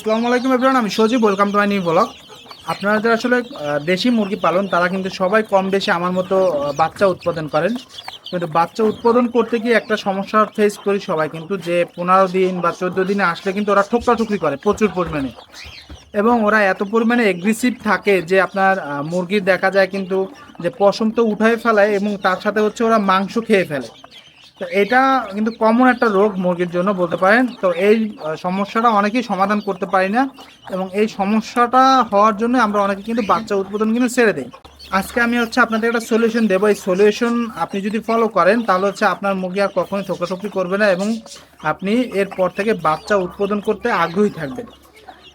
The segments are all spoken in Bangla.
আসসালামু আলাইকুম এভরিওয়ান আমি Sajib welcome to my new blog আপনারা যারা আসলে দেশি মুরগি পালন, তারা কিন্তু সবাই কম বেশি আমার মতো বাচ্চা উৎপাদন করেন। কিন্তু বাচ্চা উৎপাদন করতে গিয়ে একটা সমস্যা ফেস করি সবাই কিন্তু, যে পনেরো দিন বা চোদ্দ দিনে আসলে কিন্তু ওরা ঠোকরাঠুকরি করে প্রচুর পরিমাণে। এবং ওরা এত পরিমাণে এগ্রেসিভ থাকে যে আপনার মুরগির দেখা যায় কিন্তু যে পশম তো উঠায় ফেলায় এবং তার সাথে হচ্ছে ওরা মাংস খেয়ে ফেলে। তো এটা কিন্তু কমন একটা রোগ মুরগির জন্য বলতে পারেন। তো এই সমস্যাটা অনেকেই সমাধান করতে পারি না এবং এই সমস্যাটা হওয়ার জন্য আমরা অনেকে কিন্তু বাচ্চা উৎপাদন কিন্তু ছেড়ে দিই। আজকে আমি হচ্ছে আপনাদের একটা সলিউশন দেবো। এই সলিউশন আপনি যদি ফলো করেন, তাহলে হচ্ছে আপনার মুরগি আর কখনোই ঠোকাঠুকি করবে না এবং আপনি এরপর থেকে বাচ্চা উৎপাদন করতে আগ্রহী থাকবেন।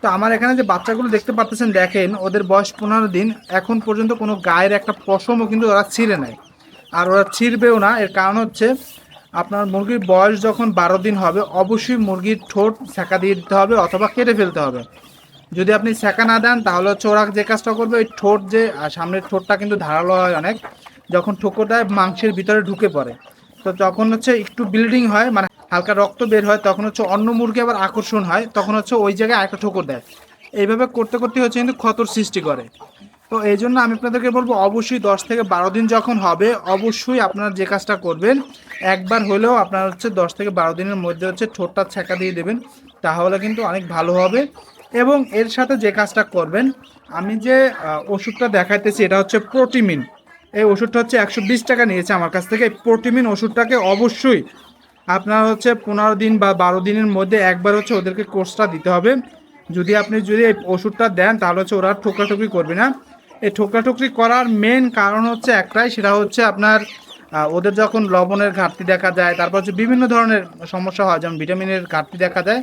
তো আমার এখানে যে বাচ্চাগুলো দেখতে পাচ্ছেন দেখেন, ওদের বয়স পনেরো দিন। এখন পর্যন্ত কোনো গায়ের একটা পশমও কিন্তু ওরা ছিঁড়ে নেয় আর ওরা ছিঁড়বেও না। এর কারণ হচ্ছে আপনার মুরগির বয়স যখন বারো দিন হবে, অবশ্যই মুরগির ঠোঁট সেকা দিয়ে দিতে হবে অথবা কেটে ফেলতে হবে। যদি আপনি সেকা না দেন, তাহলে হচ্ছে ওরা যে কাজটা করবে, ওই ঠোঁট যে সামনের ঠোঁটটা কিন্তু ধারালো হয় অনেক, যখন ঠোকর দেয় মাংসের ভিতরে ঢুকে পড়ে। তো যখন হচ্ছে একটু বিল্ডিং হয় মানে হালকা রক্ত বের হয়, তখন হচ্ছে অন্য মুরগি আবার আকর্ষণ হয়, তখন হচ্ছে ওই জায়গায় একটা ঠোকর দেয়। এইভাবে করতে করতে হচ্ছে কিন্তু ক্ষতর সৃষ্টি করে। তো এই জন্য আমি আপনাদেরকে বলব, অবশ্যই দশ থেকে বারো দিন যখন হবে, অবশ্যই আপনারা যে কাজটা করবেন, একবার হলেও আপনার হচ্ছে দশ থেকে বারো দিনের মধ্যে হচ্ছে ঠোঁটটা ছেঁকা দিয়ে দেবেন, তাহলে কিন্তু অনেক ভালো হবে। এবং এর সাথে যে কাজটা করবেন, আমি যে ওষুধটা দেখাইতেছি, এটা হচ্ছে প্রোটিমিন। এই ওষুধটা হচ্ছে একশো বিশ টাকা নিয়েছে আমার কাছ থেকে। প্রোটিমিন ওষুধটাকে অবশ্যই আপনার হচ্ছে পনেরো দিন বা বারো দিনের মধ্যে একবার হচ্ছে ওদেরকে কোর্সটা দিতে হবে। যদি আপনি যদি এই ওষুধটা দেন, তাহলে হচ্ছে ওরা ঠোকরাঠুকরি করবে না। এই ঠোকরাঠুকরি করার মেন কারণ হচ্ছে একটাই, সেটা হচ্ছে আপনার ওদের যখন লবণের ঘাটতি দেখা যায়, তারপর হচ্ছে বিভিন্ন ধরনের সমস্যা হয়, যেমন ভিটামিনের ঘাটতি দেখা যায়,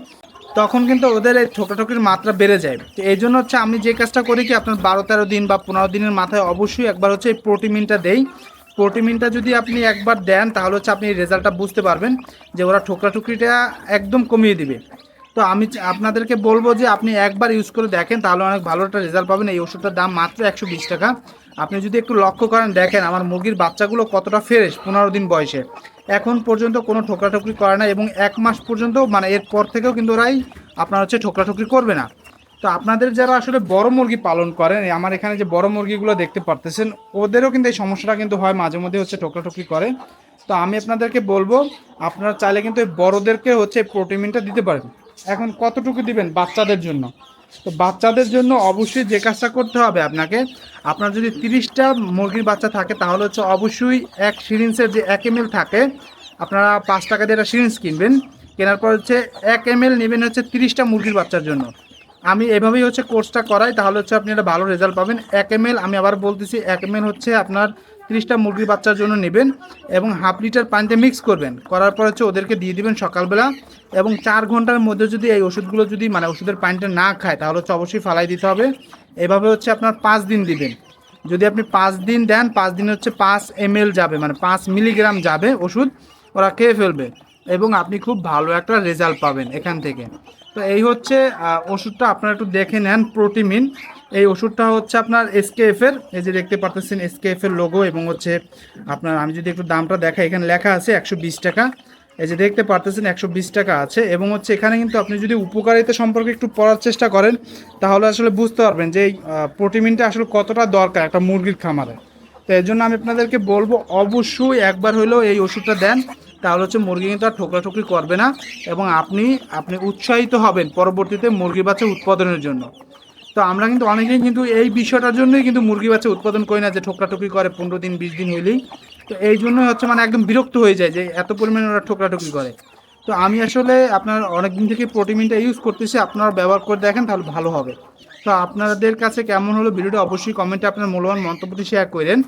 তখন কিন্তু ওদের এই ঠোকরাঠুকরির মাত্রা বেড়ে যায়। তো এই জন্য হচ্ছে আমি যে কাজটা করি কি, আপনার বারো তেরো দিন বা পনেরো দিনের মাথায় অবশ্যই একবার হচ্ছে এই প্রোটিমিনটা দেই। প্রোটিমিনটা যদি আপনি একবার দেন, তাহলে হচ্ছে আপনি রেজাল্টটা বুঝতে পারবেন যে ওরা ঠোকরাঠুকরিটা একদম কমিয়ে দিবে। তো আমি আপনাদেরকে বলব যে আপনি একবার ইউজ করে দেখেন, তাহলে অনেক ভালো একটা রেজাল্ট পাবেন। এই ওষুধটার দাম মাত্র একশো বিশ টাকা। আপনি যদি একটু লক্ষ্য করেন, দেখেন আমার মুরগির বাচ্চাগুলো কতটা ফ্রেশ পনেরো দিন বয়সে। এখন পর্যন্ত কোনো ঠোকরাঠুকরি করে না এবং এক মাস পর্যন্ত মানে এরপর থেকেও কিন্তু ওরাই আপনার হচ্ছে ঠোকরাঠুকরি করবে না। তো আপনাদের যারা আসলে বড় মুরগি পালন করেন আমার এখানে যে বড় মুরগিগুলো দেখতে পারতেছেন, ওদেরও কিন্তু এই সমস্যাটা কিন্তু হয়, মাঝে মধ্যে হচ্ছে ঠোকরাঠুকরি করে। তো আমি আপনাদেরকে বলব, আপনারা চাইলে কিন্তু এই বড়দেরকে হচ্ছে প্রোটিমিনটা দিতে পারেন। এখন কতটুকু দিবেন বাচ্চাদের জন্য? তো বাচ্চাদের জন্য অবশ্যই যে কাজটা করতে হবে আপনাকে, আপনার যদি তিরিশটা মুরগির বাচ্চা থাকে, তাহলে হচ্ছে অবশ্যই এক সিরিঞ্জের যে এক এম থাকে, আপনারা পাঁচ টাকা দিয়ে একটা সিরিঞ্জ কিনবেন। কেনার পর হচ্ছে এক এম নেবেন হচ্ছে তিরিশটা মুরগির বাচ্চার জন্য। আমি এভাবেই হচ্ছে কোর্সটা করাই, তাহলে হচ্ছে আপনি একটা ভালো রেজাল্ট পাবেন। এক এম আমি আবার বলতেছি, এক এম হচ্ছে আপনার তিরিশটা মুরগির বাচ্চার জন্য নেবেন এবং হাফ লিটার পানিতে মিক্স করবেন। করার পর হচ্ছে ওদেরকে দিয়ে দিবেন সকালবেলা এবং চার ঘণ্টার মধ্যে যদি এই ওষুধগুলো যদি মানে ওষুধের পানিটা না খায়, তাহলে হচ্ছে অবশ্যই ফালাই দিতে হবে। এভাবে হচ্ছে আপনার পাঁচ দিন দিবেন। যদি আপনি পাঁচ দিন দেন, পাঁচ দিন হচ্ছে পাঁচ এম যাবে মানে পাঁচ মিলিগ্রাম যাবে ওষুধ, ওরা খেয়ে ফেলবে। এবং আপনি খুব ভালো একটা রেজাল্ট পাবেন এখান থেকে। তো এই হচ্ছে ওষুধটা আপনারা একটু দেখে নেন, প্রোটিমিন। এই ওষুধটা হচ্ছে আপনার এসকেএফের এই যে দেখতে পারতেছেন এসকেএফের লোগো এবং হচ্ছে আপনার, আমি যদি একটু দামটা দেখাই, এখানে লেখা আছে একশো বিশ টাকা। এই যে দেখতে পারতেছেন একশো বিশ টাকা আছে এবং হচ্ছে এখানে কিন্তু আপনি যদি উপকারিতা সম্পর্কে একটু পড়ার চেষ্টা করেন, তাহলে আসলে বুঝতে পারবেন যে এই প্রোটিমিনটা আসলে কতটা দরকার একটা মুরগির খামারে। তো এর জন্য আমি আপনাদেরকে বলব, অবশ্যই একবার হলেও এই ওষুধটা দেন। তাহলে হচ্ছে মুরগি কিন্তু আর ঠোকরাঠুকরি করবে না এবং আপনি আপনি উৎসাহিত হবেন পরবর্তীতে মুরগি বাচ্চা উৎপাদনের জন্য। তো আমরা কিন্তু অনেকেই কিন্তু এই বিষয়টার জন্যই কিন্তু মুরগি বাচ্চা উৎপাদন করি না যে ঠোকরাঠুকরি করে পনেরো দিন, বিশ দিন হইলেই। তো এই জন্যই হচ্ছে মানে একদম বিরক্ত হয়ে যায় যে এত পরিমাণে ওরা ঠোকরাঠুকরি করে। তো আমি আসলে আপনার অনেক দিন থেকে প্রোটিমিনটা ইউজ করতেছি, আপনারা ব্যবহার করে দেখেন তাহলে ভালো হবে। তো আপনাদের কাছে কেমন হলো ভিডিওটা অবশ্যই কমেন্টে আপনার মূল্যবান মন্তব্যটি শেয়ার করে দেন।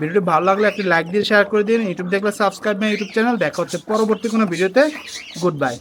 ভিডিওটি ভালো লাগলে একটি লাইক দিয়ে শেয়ার করে দিন। ইউটিউব দেখলে সাবস্ক্রাইব মাই ইউটিউব চ্যানেল দেখা হচ্ছে পরবর্তী কোনো ভিডিওতে। Good bye